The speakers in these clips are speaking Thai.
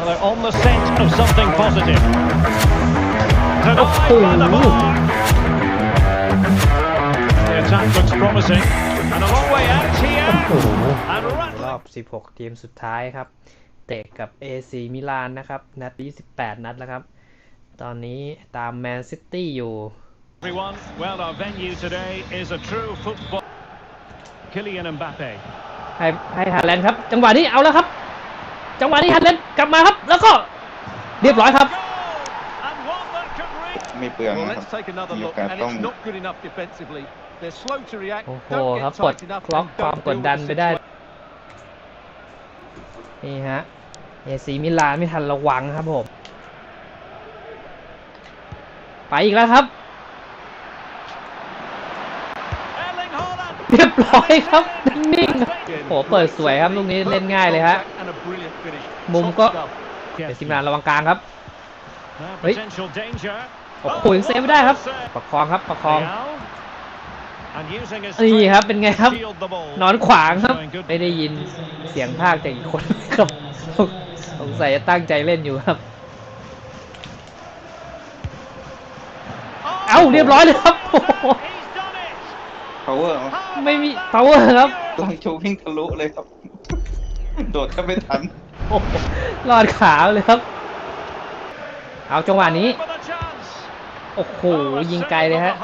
Well, they're on the scent of something positive. Denied oh. by the ball. The attack looks promising. And a long way out here. And run. รอบ16 ทีมสุดท้ายครับ เตะกับ AC มิลานนะครับนัดที่18นัดแล้วครับ ตอนนี้ตามแมนซิตี้อยู่ Everyone, well, our venue today is a true football. Kylian Mbappe. ให้ให้ฮาแลนด์ครับจังหวะนี้เอาแล้วครับจังหวะนี้ฮันเลนกลับมาครับ แล้วก็เรียบร้อยครับไม่เปลืองนะครับมีโอกาสต้องโอ้โหครับกดคล้อง ความกดดันไปได้นี่ฮะเอซีมิลานไม่ทันระวังครับผมไปอีกแล้วครับเรียบร้อยครับนิ่งโหเปิดสวยครับลูกนี้เล่นง่ายเลยฮะมุมก็เป็นสิมนานระวังกลางครับเฮ้ยโอ้โหยังเซฟไม่ได้ครับประคองครับประคองนี่ครับเป็นไงครับนอนขวางครับไม่ได้ยินเสียงภาคจากอีกคนครับสงสัยจะตั้งใจเล่นอยู่ครับเอ้าเรียบร้อยเลยครับ p o ว e r เหรอไม่มีเวอร์ครับลองชูวิ่งทะลุเลยครับ โดดก็ไม่ทันหลอดขาเลยครับเอาจังหวะนี้โอ้โหยิงไกลเลยฮะ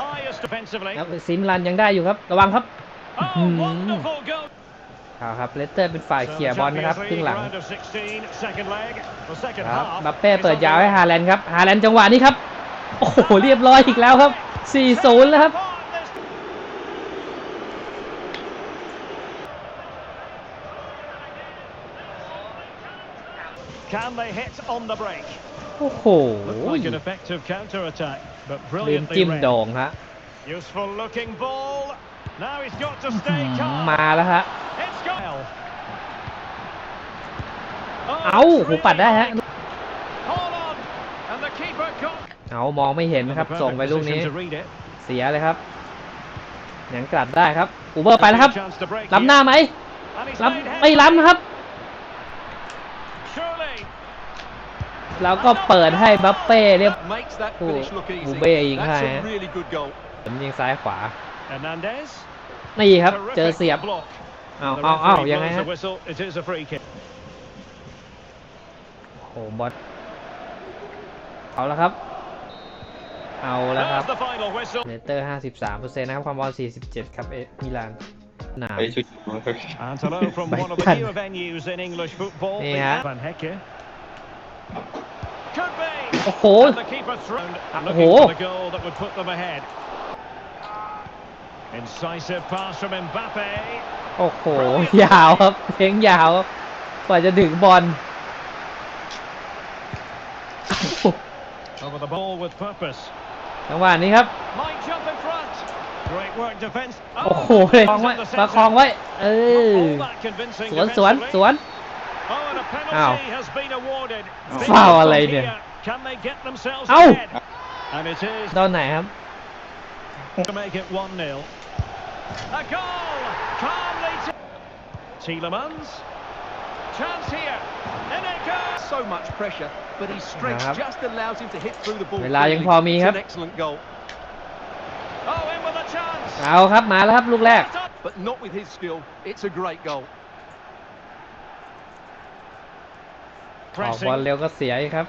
แลครับซิมรันยังได้อยู่ครับ ระวังครับเอาครับเลสเตอร์เป็นฝ่ายเขี่ยบอลนะครับครึ่งหลังครับบาัเป้เป้เปิดยาวให้ฮาแลนด์ครับฮาแลนด์จังหวะนี้ครับโอ้โหเรียบร้อยอีกแล้วครับ 4-0 แล้วครับ Can they hit on the break? โอ้โห Looked like an effective counter attack, but ลืม brilliantly จิ้ม read. โด่งฮะ Useful looking ball. Now he's got to stay อืม calm. มาแล้วฮะ It's got. Oh, เอา it's หู really ปัดได้ฮะ Hold on, and the keeper got. เอามองไม่เห็นครับ ส่ง Perfect ไปลูกนี้ position to read it. เสียเลยครับยังกลับได้ครับอูเบอร์ไปแล้วครับ Chance to break ล้ำห here. น้าไหม And he's ล้ำ made ไม่ headway. ล้ำนะครับแล้วก็เปิดให้บัฟเป้เรียบผู้บูเบยิงให้ผมยิงซ้ายขวานี่ครับเจอเสียบเอาเอาเอายังไงฮะโอ้บอสเอาแล้วครับเอาแล้วครับเลเตอร์ห้าสสิบามเปอร์เซ็นต์นะครับความบอลสสี่ิบเจ็ดครับเอมิลานหนาไปชันนี่ฮะโอ้โหโอ้โหโอ้โหยาวครับเพ้งยาวกว่าจะถึงบอลจังหวะนี้ครับโอ้โหเลยประคองไว้ประคองไว้เออสวนสวนสวนอ้าวฟาอะไรเนี่ย Can they get themselves Ow! ahead? And it is โดนไหนครับ to make it 1 0. A goal! Calmly to Tielemans. Chance here. In it goes. So much pressure, but his strength ครับ just allows him to hit through the ball. เวลา freely. ยังพอมี It's an excellent goal, Oh, in with a chance. เอาครับมาแล้วครับลูกแรก but not with his skill. It's a great goal. ออกบอลเร็วก็เสียอีกครับ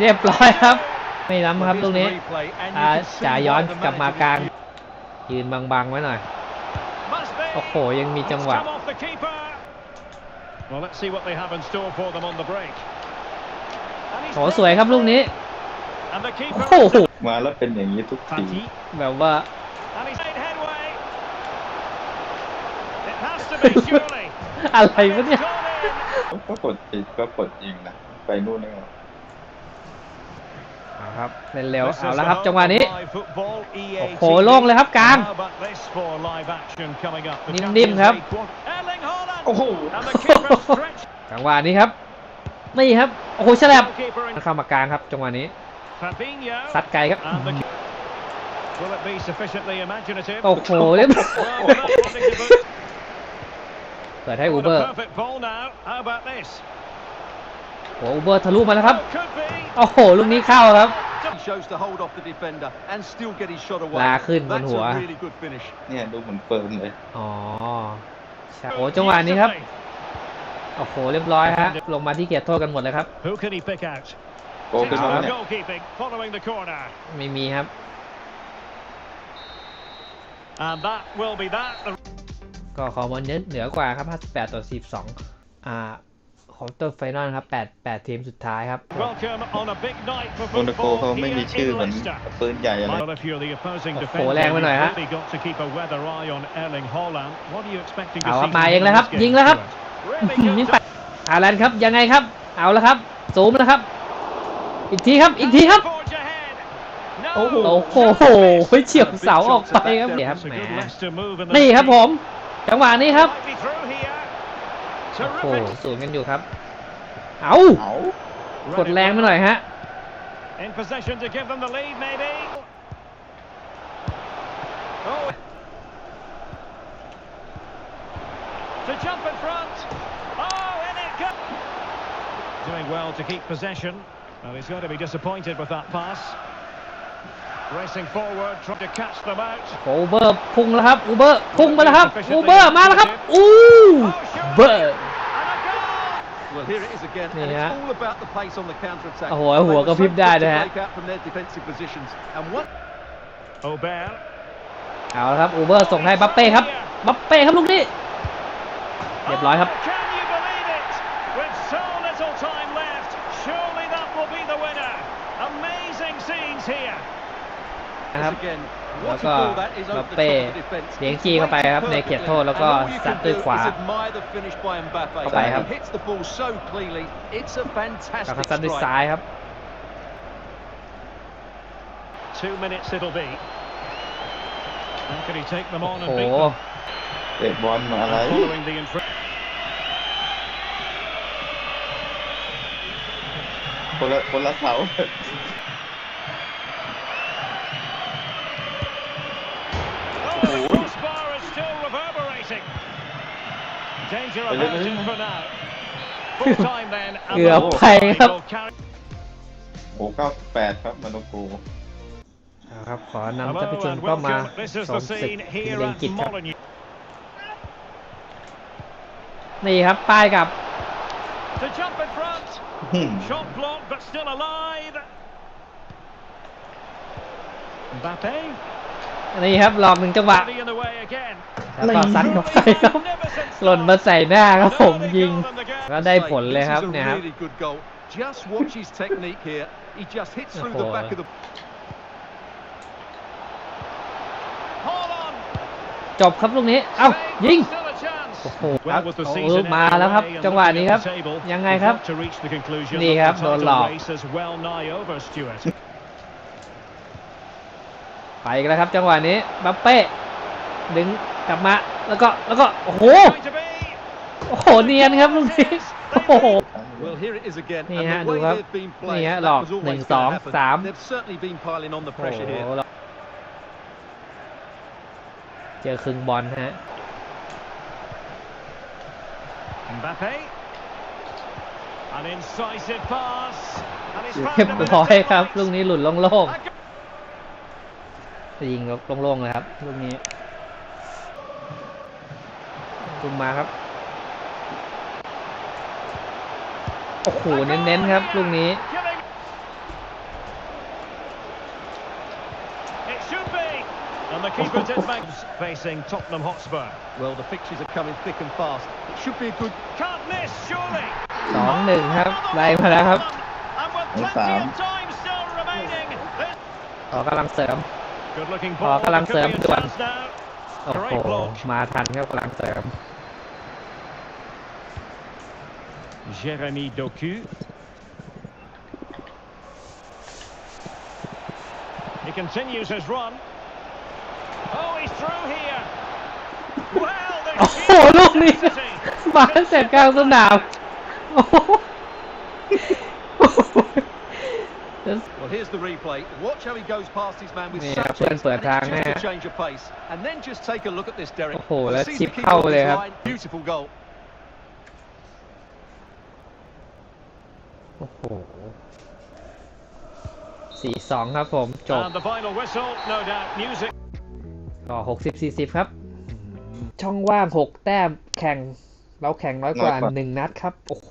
เรียบร้อยครับไม่ล้ำครับตรงนี้าจ่าย้อนกลับมากลางยืนบางๆไว้หน่อยโอ้โหยังมีจังหวะ w อโสวยครับลูกนี้โอ้โหมาแล้วเป็นอย่างนี้ทุกทีแบบว่าอะไรวะเนี่ยก็กดติดก็กดยิงนะไปนู่นนี่หวเอาครับเล่นเร็วเอาแล้วครับจังหวะนี้โอ้โหโล่งเลยครับกลางนิ่มๆครับโอ้โหจังหวะนี้ครับนี่ครับโอ้โหฉลับเข้ามากลางครับจังหวะนี้ซัดไกลครับโอ้โหเลยเปิดให้อูเบอร์โอ้โหเบอร์ทะลุมาแล้วครับ โอ้โห ลูกนี้เข้าครับลาขึ้นบนหัว เนี่ยดูเหมือนเฟิร์มเลย อ๋อโอ้จังหวะนี้ครับ โอ้โห เรียบร้อยฮะลงมาที่เกียรติโทษกันหมดเลยครับโอขึ้นมาเนี่ยไม่มีครับก็ขอบอลเหนือกว่าครับ58ต่อ1 2 อ่าของตร์ไฟนอลครับ 8 8 ทีมสุดท้ายครับโมนาโกเขาไม่มีชื่อเหมือนปืนใหญ่อะไรโผแรงไปหน่อยฮะ เอาครับมาเองแล้วครับยิงแล้วครับยิงไปอารลนครับยังไงครับ เอาแล้วครับสูมแล้วครับ อีกทีครับอีกทีครับโอ้โห้โหเฉียวเสาออกไปครับเดี๋ยวครับแหมนี่ครับผมจังหวะนี้ครับโอ้โหสวนกันอยู่ครับ เอากดแรงมาหน่อยฮะ In possession to give them the lead, maybe. Oh. To jump in front. Oh, in it goes. Doing well to keep possession. Well, he's going to be disappointed with that pass. Racing forward, trying to catch them out. โอเบอร์พุ่งแล้วครับอูเบอร์พุ่งมาแล้วครับอูเบอร์มาแล้วครับอูเบอร์นี่ฮะโอ้โหหัวก็พริบได้นะฮะเอาละครับอูเบอร์ส่งให้บัปเป้ครับบัปเป้ครับลูกนี้เรียบร้อยครับนะครับแล้วก็มาเป้เลี้ยงจี้เข้าไปครับในเขตโทษแล้วก็สัดด้วยขวาเข้าไปครับแล้วก็สัดด้วยซ้ายครับโอ้โหเตะบอลมาอะไรคนละคนละเสา danger of action for now. Full time then. เกือบไปครับโอ้เก้าแปดครับมาโนโกนะครับขอนำท่านผู้ชมเข้ามาสมศึกพิมพ์อังกฤษครับนี่ครับป้ายกับ à, The jump in front. Hmm. Shot blocked but still alive. Mbappe นี่ครับหลอกหนึ่งจังหวะแล้วก็ั้เข้าไปครับหล่นมาใส่หน้าครับผมยิงก็ได้ผลเลยครับเนี่ยครับจบครับลูกนี้เอ้ายิงโอ้โหครับมาแล้วครับจังหวะนี้ครับ ยังไงครับนี่ครับโดนหลอกไปแล้วครับ จังหวะนี้บัปเป้ดึงกลับมา แล้วก็ แล้วก็ โอ้โหโอ้โหเนียนครับลูกนี้โอ้โหนี่ฮะดูครับนี่ฮะหลอกหนึ่งสองสามโอ้โหเจอคึงบอลฮะเรียบร้อยครับลูกนี้หลุดลงโลกจะยิงโล่งๆเลยครับลูกนี้จุ่มมาครับ โอ้โห เน้นๆครับลูกนี้สองหนึ่งครับ ไล่มาแล้วครับสามต่อกำลังเสริมขอกำลังเสริมด่วนโอ้โหมาทันครับกำลังเสริมเจ r ร m y d ด k u He continues his run. Oh, he's t โอ้โหลูกนี้มาเสร็จกลางสนามโอ้ Well, here's the replay. Watch how he goes past his man with yeah, such a change of pace. And then just take a look at this, Derek. Oh, let's see how they have. Beautiful goal. โอ้โหสี่สองครับผมจบก็หกสิบสี่สิบครับช่องว่างหกแต้มแข่งเราแข่งน้อยกว่าหนึ่งนัดครับโอ้โห